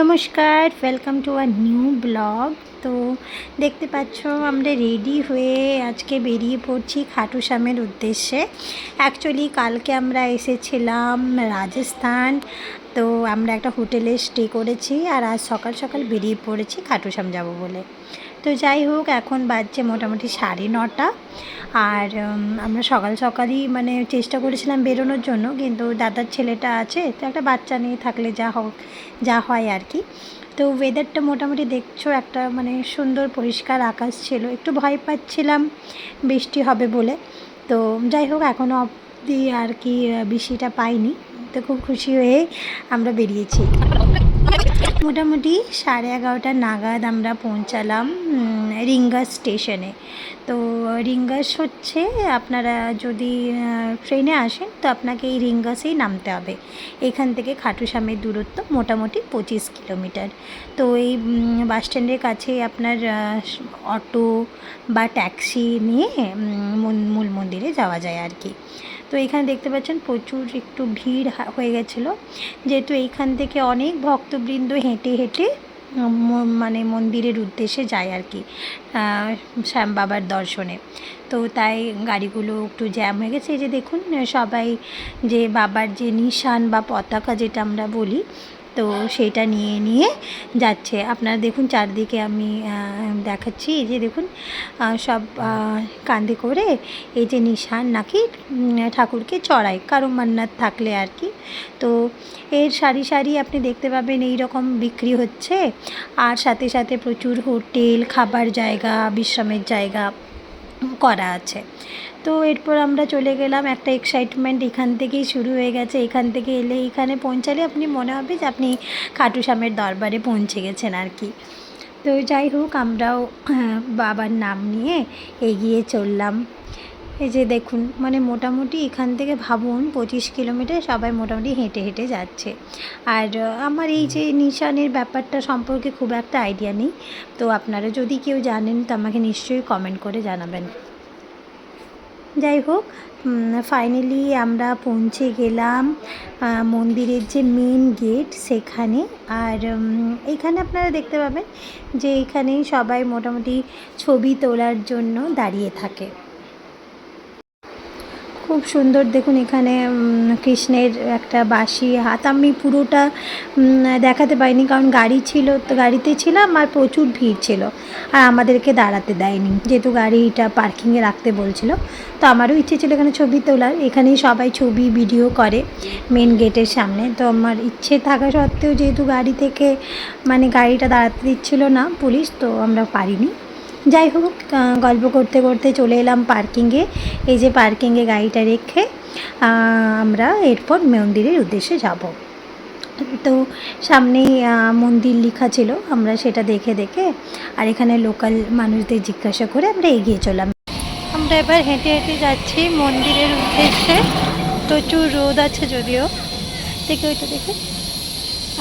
নমস্কার welcome to our new blog তো দেখতে পাচ্ছ, আমরা রেডি হয়ে আজকে বেরিয়ে পড়ছি খাটু শ্যামের উদ্দেশ্যে। অ্যাকচুয়ালি কালকে আমরা এসেছিলাম রাজস্থান। তো আমরা একটা হোটেলে স্টে করেছি আর আজ সকাল সকাল বেরিয়ে পড়েছি খাটু শ্যাম যাব বলে। তো যাই হোক, এখন বাজছে মোটামুটি সাড়ে নটা। আর আমরা সকাল সকালই মানে চেষ্টা করেছিলাম বেরোনোর জন্য, কিন্তু দাদার ছেলেটা আছে, তো একটা বাচ্চা নিয়ে থাকলে যা হোক, যা হয় আর কি। তো ওয়েদারটা মোটামুটি দেখছ, একটা মানে সুন্দর পরিষ্কার আকাশ ছিল। একটু ভয় পাচ্ছিলাম, বৃষ্টি হবে বলে। তো যাই হোক এখনও অবধি আর কি বৃষ্টিটা পাইনি। তো খুব খুশি হয়ে আমরা বেরিয়েছি। মোটামুটি সাড়ে এগারোটা নাগাদ আমরা পৌঁছালাম রিঙ্গাস স্টেশনে। তো রিঙ্গাস হচ্ছে আপনারা যদি ট্রেনে আসেন তো আপনাকে এই রিঙ্গাসেই নামতে হবে। এখান থেকে খাটুশ্যামের দূরত্ব মোটামুটি পঁচিশ কিলোমিটার। তো এই উম, বাস স্ট্যান্ডের কাছেই আপনার অটো বা ট্যাক্সি নিয়ে মূল মন্দিরে যাওয়া যায় আর কি। তো এখানে দেখতে পাচ্ছেন প্রচুর একটু ভিড় হয়ে গেছিল। যেহেতু এইখান থেকে অনেক ভক্তবৃন্দ হেঁটে হেঁটে মানে মন্দিরের উদ্দেশ্যে যায় আর কি শ্যাম বাবার দর্শনে। তো তাই গাড়িগুলো একটু জ্যাম হয়ে গেছে। এই যে দেখুন, সবাই যে বাবার যে নিশান বা পতাকা যেটা আমরা বলি তো সেটা নিয়ে নিয়ে যাচ্ছে। আপনারা দেখুন চারদিকে আমি দেখাচ্ছি। এই যে দেখুন সব কাঁধে করে এই যে নিশান নাকি ঠাকুরকে চড়ায়। কারও মান্নাত থাকলে আর কি। তো এর সারি সারি আপনি দেখতে পাবেন এই রকম বিক্রি হচ্ছে। আর সাথে সাথে প্রচুর হোটেল, খাবার জায়গা, বিশ্রামের জায়গা করা আছে। তো এরপর আমরা চলে গেলাম, একটা এক্সাইটমেন্ট এখান থেকেই শুরু হয়ে গেছে। এখান থেকে এলে এখানে পৌঁছালে আপনি মনে হবে যে আপনি খাটু শ্যামের দরবারে পৌঁছে গেছেন আর কি। তো যাই হোক, আমরাও বাবার নাম নিয়ে এগিয়ে চললাম। এই যে দেখুন মানে মোটামুটি এখান থেকে ভাবুন, পঁচিশ কিলোমিটার সবাই মোটামুটি হেঁটে হেঁটে যাচ্ছে। আর আমার এই যে নিশানের ব্যাপারটা সম্পর্কে খুব একটা আইডিয়া নেই। তো আপনারা যদি কেউ জানেন, তো আমাকে নিশ্চয়ই কমেন্ট করে জানাবেন। যাই হোক ফাইনালি আমরা পৌঁছে গেলাম মন্দিরের যে মেন গেট সেখানে। আর এখানে আপনারা দেখতে পাবেন যে এখানেই সবাই মোটামুটি ছবি তোলার জন্য দাঁড়িয়ে থাকে। খুব সুন্দর। দেখুন এখানে কৃষ্ণের একটা বাঁশি, হাত আমি পুরোটা দেখাতে পাইনি কারণ গাড়ি ছিল, তো গাড়িতে ছিলাম আর প্রচুর ভিড় ছিল। আর আমাদেরকে দাঁড়াতে দেয়নি। যেহেতু গাড়িটা পার্কিংয়ে রাখতে বলছিল, তো আমারও ইচ্ছে ছিল এখানে ছবি তোলার। এখানেই সবাই ছবি, ভিডিও করে মেন গেটের সামনে। তো আমার ইচ্ছে থাকা সত্ত্বেও যেহেতু গাড়ি থেকে মানে গাড়িটা দাঁড়াতে দিচ্ছিল না পুলিশ, তো আমরা পারিনি। যাই হোক গল্প করতে করতে চলে এলাম পার্কিংয়ে। এই যে পার্কিংয়ে গাড়িটা রেখে আমরা এরপর মন্দিরের উদ্দেশ্যে যাব। তো সামনেই মন্দির লেখা ছিল, আমরা সেটা দেখে দেখে, আর এখানে লোকাল মানুষদের জিজ্ঞাসা করে আমরা এগিয়ে চললাম। আমরা এবার হেঁটে হেঁটে যাচ্ছি মন্দিরের উদ্দেশ্যে। প্রচুর রোদ আছে যদিও। দেখে ওইটা দেখে।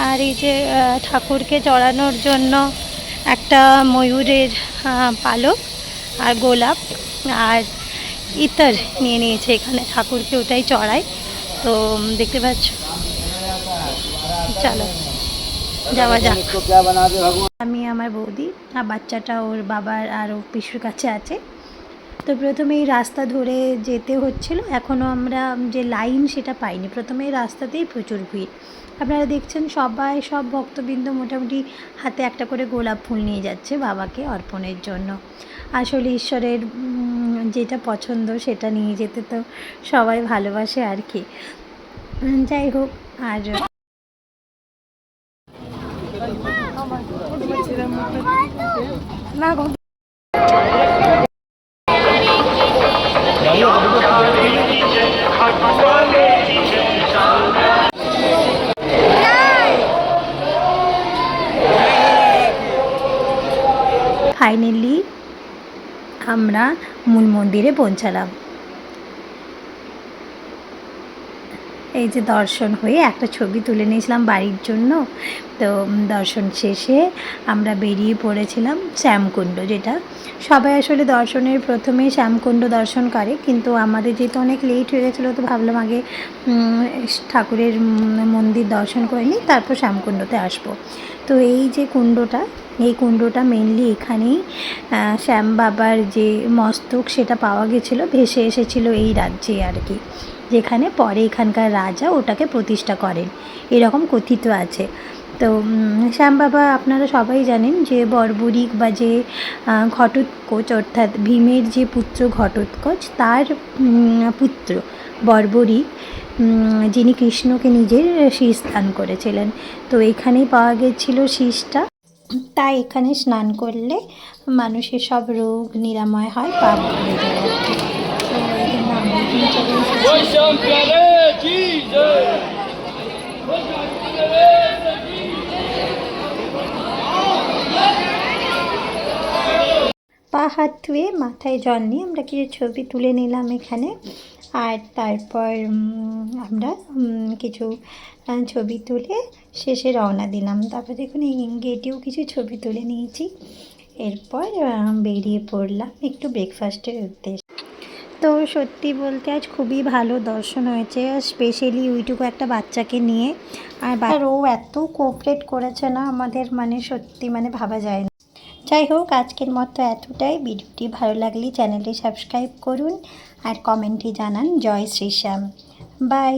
আর এই যে ঠাকুরকে চড়ানোর জন্য একটা ময়ূরের পালক আর গোলাপ আর ইতর নিয়ে নিয়েছে এখানে, ঠাকুরকে ওটাই চড়ায়। তো দেখতে পাচ্ছ? চলো, যাওয়া যাক। আমি আমার বৌদি, আর বাচ্চাটা ওর বাবার আর ও পিসুর কাছে আছে। তো প্রথমে এই রাস্তা ধরে যেতে হচ্ছিল। এখনও আমরা যে লাইন সেটা পাইনি। প্রথমে এই রাস্তাতেই প্রচুর ভিড়। আপনারা দেখছেন সবাই, সব ভক্তবৃন্দ মোটামুটি হাতে একটা করে গোলাপ ফুল নিয়ে যাচ্ছে বাবাকে অর্পণের জন্য। আসলে ঈশ্বরের যেটা পছন্দ সেটা নিয়ে যেতে তো সবাই ভালোবাসে আর কি। যাই হোক, আর না ফাইনালি আমরা মূল মন্দিরে পৌঁছালাম। এই যে দর্শন হয়ে একটা ছবি তুলে নিয়েছিলাম বাড়ির জন্য। তো দর্শন শেষে আমরা বেরিয়ে পড়েছিলাম শ্যামকুণ্ড, যেটা সবাই আসলে দর্শনের প্রথমে শ্যামকুণ্ড দর্শন করে, কিন্তু আমাদের যেহেতু অনেক লেট হয়ে গেছিল, তো ভাবলাম আগে ঠাকুরের মন্দির দর্শন করে নিই, তারপর শ্যামকুণ্ডতে আসব। তো এই যে কুণ্ডটা এই কুণ্ডটা মেনলি এখানেই শ্যাম বাবার যে মস্তক সেটা পাওয়া গেছিল, ভেসে এসেছিল এই রাজ্যে আর কি। যেখানে পরে এখানকার রাজা ওটাকে প্রতিষ্ঠা করেন। এরকম কথিত আছে। তো শ্যাম বাবা আপনারা সবাই জানেন যে বর্বরিক বা যে ঘটোৎকোচ অর্থাৎ ভীমের যে পুত্র ঘটোৎকোচ, তার পুত্র বর্বরিক যিনি কৃষ্ণকে নিজের শীষ দান করেছিলেন। তো এখানেই পাওয়া গেছিল শীষটা। তাই এখানে স্নান করলে মানুষের সব রোগ নিরাময় হয় পাপ যায়! পা হাত ধুয়ে মাথায় জল নিয়ে আমরা কিছু ছবি তুলে নিলাম এখানে। আর তারপর আমরা কিছু ছবি তুলে শেষে রওনা দিলাম। তারপর দেখুন এই গেটেও কিছু ছবি তুলে নিয়েছি। এরপর বেরিয়ে পড়লাম একটু ব্রেকফাস্টের উদ্দেশ্যে। তো সত্যি বলতে আজ খুবই ভালো দর্শন হয়েছে স্পেশালি ওইটুকু একটা বাচ্চাকে নিয়ে। আর ও এত কোঅপারেট করেছে না আমাদের মানে সত্যি মানে ভাবা যায় না। যাই হোক, আজকের মতো এতটাই। ভিডিওটি ভালো লাগলে চ্যানেলটি সাবস্ক্রাইব করুন আর কমেন্টে জানান জয় শ্রী শ্যাম বাই।